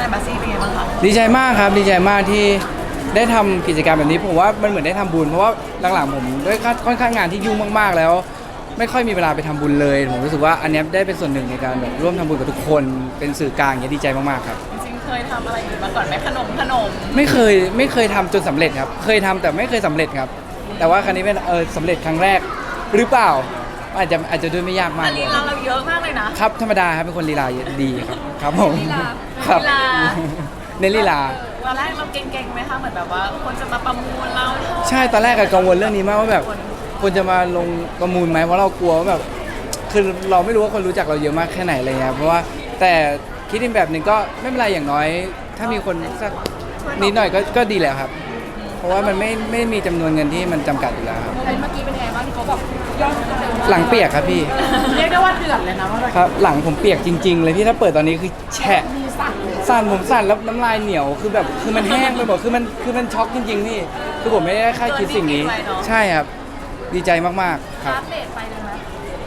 นายบาซี่เป็นไงบ้างคะดีใจมากครับดีใจมากที่ได้ทำกิจกรรมแบบนี้ผมว่ามันเหมือนได้ทำบุญเพราะว่าหลังๆผมด้วยค่อนข้างงานที่ยุ่งมากๆแล้ว ไม่ค่อยมีเวลาไปทำบุญเลยผมรู้สึกว่าอันเนี้ยได้เป็นส่วนหนึ่งในการแบบร่วมทำบุญกับทุกคนเป็นสื่อกลางอย่างเงี้ยดีใจมากๆครับ จริงๆเคยทำอะไรอย่างนี้มาก่อนไหมขนมขนมไม่เคยไม่เคยทำจนสำเร็จครับ เคยทำแต่ไม่เคยสำเร็จครับ แต่ว่าครั้งนี้เป็นเออสำเร็จครั้งแรกหรือเปล่า อาจจะอาจจะด้วยไม่ยากมากอันเลนี้ยเราเราเยอะมากเลยนะครับธรรมดาครับเป็นคนลีลาดีครับครับผมลีลา ครับลีลา เน้นลีลา ตอนแรกเราเก่งๆไหมคะเหมือนแบบว่าคนจะมาประมูลเราเท่าใช่ตอนแรกอะกังวลเรื่องนี้มากว่าแบบคนจะมาลงประมูลไหมเพราะเรากลัวว่าแบบคือเราไม่รู้ว่าคนรู้จักเราเยอะมากแค่ไหนอะไรเงี้ยเพราะว่าแต่คิดอีกแบบหนึ่งก็ไม่เป็นไรอย่างน้อย ถ้ามีคนสักนิดหน่อยก็ก็ดีแล้วครับ เพราะว่ามันไม่ไม่มีจำนวนเงินที่มันจำกัดอยู่แล้วครับโมเมนต์เมื่อกี้เป็นไงบ้างที่เขาบอกยอดหลังเปียกครับพี่ เรียกได้ว่าเดือดเลยนะว่าแบบครับหลังผมเปียกจริง ๆ เลยพี่ถ้าเปิดตอนนี้คือแฉะมีสั่งเลยสั่นผมสั่นแล้วน้ำลายเหนียวคือแบบคือมันแห้งไปหมดคือมันคือมันช็อกจริงๆพี่คือผมไม่ได้คาดคิดสิ่งนี้ ใช่ครับ ดีใจมากๆครับชาร์จเรทไปเลยไหม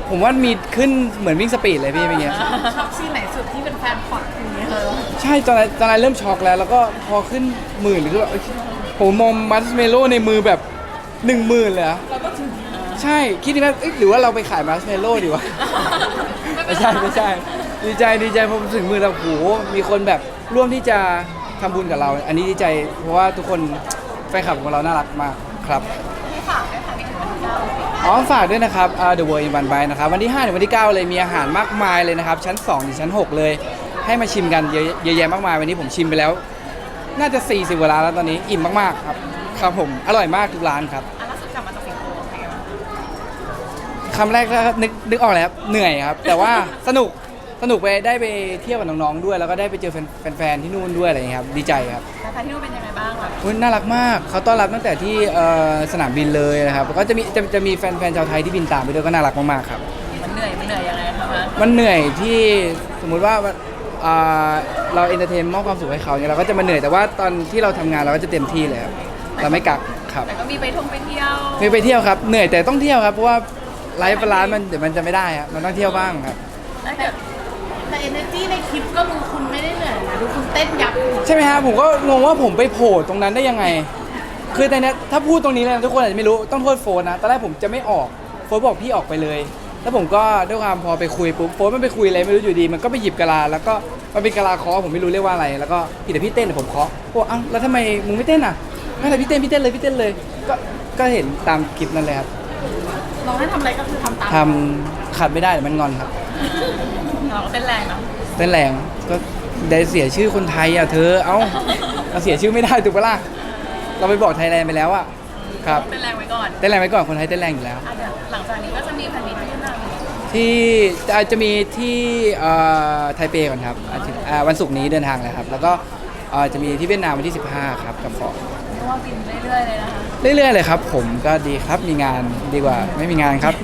ผมว่ามีขึ้นเหมือนวิ่งสปีดเลยพี่เมื่อกี้ช็อกซีนไหนสุดที่เป็นแฟนคลับอย่างเงี้ยเออใช่ตอนนั้นตอนนั้นเริ่มช็อกแล้ว แล้วก็พอขึ้นหมื่นคือแบบเอ้ยผมมองมัสเมโล่ในมือแบบหนึ่งหมื่นเลยอะเราก็ถึงใช่คิดดีไหมเอ้ยหรือว่าเราไปขายมัสเมโล่ดีวะ ไม่ใช่ไม่ใช่ ดีใจดีใจผมถึงมือเราโหมีคนแบบร่วมที่จะทำบุญกับเรา อันนี้ดีใจเพราะว่าทุกคนแฟนคลับของเราน่ารักมากครับให้ฝากด้วยค่ะนี่ถึงวันที่เก้าอ๋อฝากด้วยนะครับอ่า The World in One Bite นะครับวันที่5ถึงวันที่ 9 เลยมีอาหารมากมายเลยนะครับ ชั้น2ถึงชั้น 6 เลย ให้มาชิมกันเยอะเยอะแยะมากมายวันนี้ผมชิมไปแล้ว น่าจะ 40กว่าร้านแล้วตอนนี้อิ่มมากๆครับครับผมอร่อยมากทุกร้านครับ อันล่าสุดกลับมาจากสิงคโปร์เป็นไงบ้างคำแรกก็นึกนึกออกแล้วครับเหนื่อยครับ แต่ว่าสนุก สนุกไปได้ไปเที่ยวกับน้องๆด้วย แล้วก็ได้ไปเจอแฟนแฟนๆที่นู่นด้วยอะไรอย่างเงี้ยครับดีใจครับแล้วที่นู่นเป็นยังไงบ้างแบบอุ๊ยน่ารักมากเขาต้อนรับตั้งแต่ที่เอ่อสนามบินเลยนะครับแล้วก็จะมีจะจะมีแฟนๆชาวไทยที่บินตามไปด้วยก็น่ารักมากๆครับ มันเหนื่อยมันเหนื่อยยังไงคะมามันเหนื่อยที่สมมุติว่าอ่าเราเอนเตอร์เทนมอบความสุขให้เขาเนี่ยเราก็จะมาเหนื่อยแต่ว่าตอนที่เราทำงานเราก็จะเต็มที่เลยครับเราไม่กักครับแต่ก็มีไปท่องไปเที่ยวมีไปเที่ยวครับเหนื่อยแต่ต้องเที่ยวครับเพราะว่าไลฟ์บาลานซ์มันเดี๋ยวมันจะไม่ได้ครับมันต้องเที่ยวบ้างครับ แล้วเกิด แต่เอเนจีในคลิปก็ดูคุณไม่ได้เหนื่อยนะดูคุณเต้นยับอยู่ใช่ไหมครับผมก็งงว่าผมไปโผล่ตรงนั้นได้ยังไง คือแต่เนี้ยถ้าพูดตรงนี้เลยนะทุกคนอาจจะไม่รู้ต้องโทษโฟนนะตอนแรกผมจะไม่ออกโฟนบอกพี่ออกไปเลย แล้วผมก็ด้วยความพอไปคุยปุ๊บโฟนมันไปคุยอะไรไม่รู้อยู่ดี มันก็ไปหยิบกะลาแล้วก็มันเป็นกะลาเคาะผมไม่รู้เรียกว่าอะไร แล้วก็พี่เดี๋ยวพี่เต้นเดี๋ยวผมเคาะบอกอ้าวแล้วทำไมมึงไม่เต้นอะไม่เป็นไรพี่เต้นพี่เต้นเลยพี่เต้นเลย ก็ก็เห็นตามคลิปนั่นเลยครับน้องให้ทำอะไรก็คือทำตามทำขัดไม่ได้เดี๋ยวมันงอนครับ เราก็เต้นแรงเนาะเต้นแรงก็ได้เสียชื่อคนไทยอะเธอ เอ้าเราเสียชื่อไม่ได้ถูกปะล่ะเราไปบอกไทยแลนด์ไปแล้วอะครับเต้นแรงไว้ก่อนเต้นแรงไว้ก่อนคนไทยเต้นแรงอยู่แล้วอะเดี๋ยวหลังจากนี้ก็จะมีแผ่นดินที่เวียดนามอีกที่จะจะมีที่เอ่อไทเปก่อนครับอาทิตย์อ่าวันศุกร์นี้เดินทางเลยครับ แล้วก็เอ่อจะมีที่เวียดนามวันที่ 15 ครับกับฟอร์ดเพราะว่าบินเรื่อยๆเลยนะคะเรื่อยๆเลยครับ ผมก็ดีครับมีงานดีกว่าไม่มีงานครับ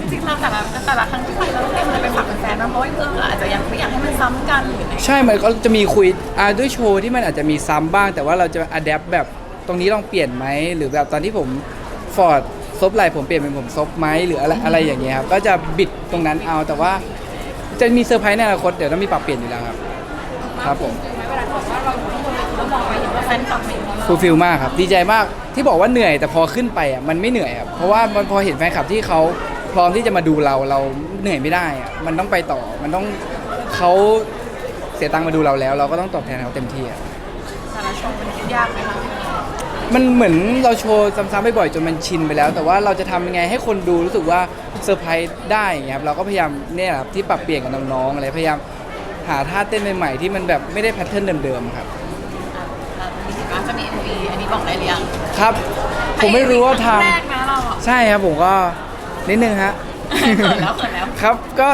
จริงๆเราแต่ละแต่ละครั้งที่ไปเราต้องเตรียมอะไรไปฝากแฟนๆนะเพราะว่าเพื่อนอาจจะยังไม่อยากให้มันซ้ำกันหรืออะไรใช่ มันก็จะมีคุยอ่าด้วยโชว์ที่มันอาจจะมีซ้ำบ้าง แต่ว่าเราจะอัดแอปแบบตรงนี้ลองเปลี่ยนไหม หรือแบบตอนที่ผมฟอร์ดซบไหลผมเปลี่ยนเป็นผมซบไหมหรืออะไรอะไรอย่างเงี้ยครับ ก็จะบิดตรงนั้นเอา แต่ว่าจะมีเซอร์ไพรส์ในอนาคต เดี๋ยวต้องมีปรับเปลี่ยนอยู่แล้วครับ ครับผมเวลาบอกว่าเราอยู่ข้างบนเวทีแล้วมองไปเห็นว่าแฟนคลับเองของเราฟูลฟิลมากครับ ดีใจมากที่บอกว่าเหนื่อยแต่พอขึ้นไปอะมันไม่เหนื่อยครับเพราะว่ามันพอเห็นแฟนคลับที่เขา พร้อมที่จะมาดูเราเราเหนื่อยไม่ได้อะมันต้องไปต่อมันต้องเขาเสียตังค์มาดูเราแล้ว เราก็ต้องตอบแทนเขาเต็มที่อะแต่ละโชว์มันคิดยากไหมคะมันเหมือนเราโชว์ซ้ำๆบ่อยๆจนมันชินไปแล้ว แต่ว่าเราจะทำยังไงให้คนดูรู้สึกว่าเซอร์ไพรส์ได้อย่างเงี้ยครับเราก็พยายามเนี่ยแหละครับที่ปรับเปลี่ยนกับน้องๆอะไรพยายามหาท่าเต้นใหม่ๆที่มันแบบไม่ได้แพทเทิร์นเดิมๆครับ อะเรามีสิว่าจะมี MV อันนี้บอกได้หรือยังครับ ผมไม่รู้ว่าทแรกนะเราอะำใช่ครับผมก็ นิดนึงฮะเขินแล้วเขินแล้ว ครับก็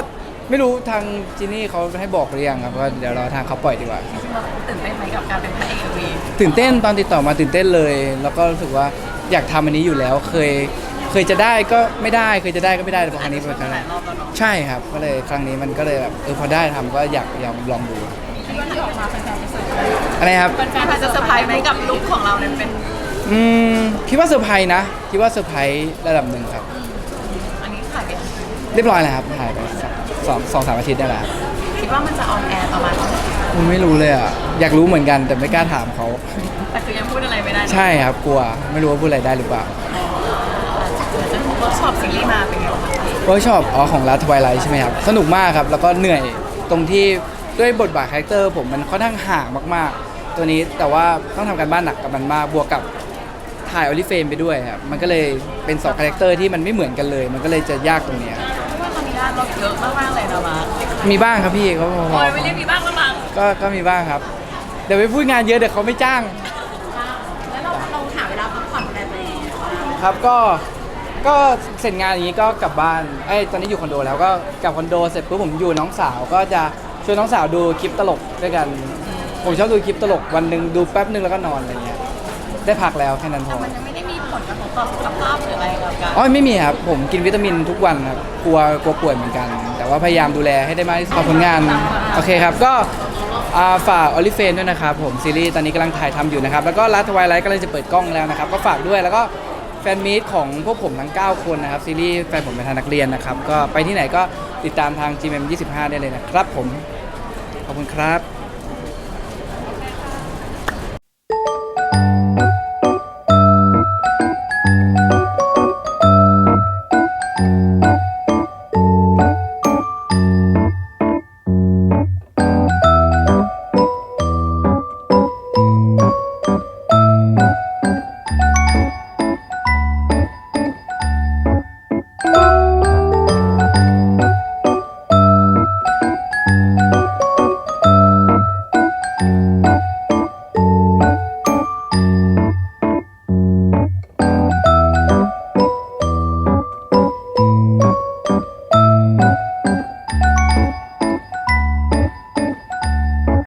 ไม่รู้ทางจินี่เขาให้บอกหรือยังครับก็เดี๋ยวรอทางเขาปล่อยดีกว่า จริงๆเราตื่นเต้นไหมกับการเป็นพระเอก MV ตื่นเต้นตอนติดต่อมาตื่นเต้นเลย แล้วก็รู้สึกว่าอยากทำอันนี้อยู่แล้วเคยเคยจะได้ก็ไม่ได้เคยจะได้ก็ไม่ได้แต่พอครั้งนี้เป็นครั้งหแรลายกรอบแล้วเนาะใช่ครับ ก็เลยครั้งนี้มันก็เลยแบบเออพอได้ทำก็อยากอยากลองดูอันนี้ที่ออกมาแฟนๆจะเสิร์ฟอะไรครับแฟนๆอาจจะเซอร์ไพรส์ไหมกับลุคของเราเนี่ยเป็นอืมคิดว่าเซอร์ไพรส์นะคิดว่าเซอร์ไพรส์ระดับหนึ่งครับอันนี้ถ่ายไป เรียบร้อยแล้วครับถ่ายไปสองสองสามอาทิตย์นี่แหละครับคิดว่ามันจะออนแอร์ประมาณเท่าไหร่ผมไม่รู้เลยอะอยากรู้เหมือนกันแต่ไม่กล้าถามเขา แต่คือยังพูดอะไรไม่ได้ใช่ครับกลัวไม่รู้ว่าพูดอะไรได้หรือเปล่าจะเวิร์กช็อปซีรีส์มาเป็นไงบ้างคะเวิร์กช็อปอ๋อของรัฐทวายไลท์ใช่ไหมครับ สนุกมากครับ แล้วก็เหนื่อยตรงที่ด้วยบทบาทคาแรคเตอร์ผมมันค่อนข้างห่างมากๆ ตัวนี้แต่ว่าต้องทำการบ้านหนักกับมันมากบวกกับถ่ายออลิเฟมไปด้วยครับมันก็เลยเป็นสองคาแรคเตอร์ที่มันไม่เหมือนกันเลย มันก็เลยจะยากตรงเนี้ยเพราะว่าตอนนี้งานเราเยอะมากๆเลยนะมาร์คมีบ้างครับพี่เขาพอโอ้ยไม่เรียกมีบ้างแล้วมั้งก็ก็มีบ้างครับ เดี๋ยวไปพูดงานเยอะเดี๋ยวเขาไม่จ้าง แล้วเราเราหาเวลาพักผ่อนอะไรไปครับก็ก็เสร็จงานอย่างนี้ก็กลับบ้านไอ้ยตอนนี้อยู่คอนโดแล้วก็กลับคอนโดเสร็จปุ๊บผมอยู่น้องสาวก็จะชวนน้องสาวดูคลิปตลกด้วยกัน ผมชอบดูคลิปตลกวันหนึ่งดูแป๊บหนึ่งแล้วก็นอนอะไรเงี้ยได้พักแล้วแค่นั้นพอมันยังไม่ได้มี ผลกระทบต่อสุขภาพหรืออะไรกับการอ๋อไม่มีครับ ผมกินวิตามินทุกวันครับกลัวกลัวป่วยเหมือนกัน แต่ว่าพยายามดูแลให้ได้มากที่สุดขอบผลงาน โอเคครับ ก็อ่าฝากออลิเฟนด้วยนะครับผมซีรีส์ตอนนี้กำลังถ่ายทำอยู่นะครับ แล้วก็ลัทวายไลท์กำลังจะเปิดกล้องแล้วนะครับ ก็ฝากด้วยแล้วก็แฟนมีตของพวกผมทั้ง 9 คนนะครับซีรีส์แฟนผมเป็นทางนักเรียนนะครับก็ไปที่ไหนก็ติดตามทาง GMM 25 ได้เลยนะครับผมขอบคุณครับ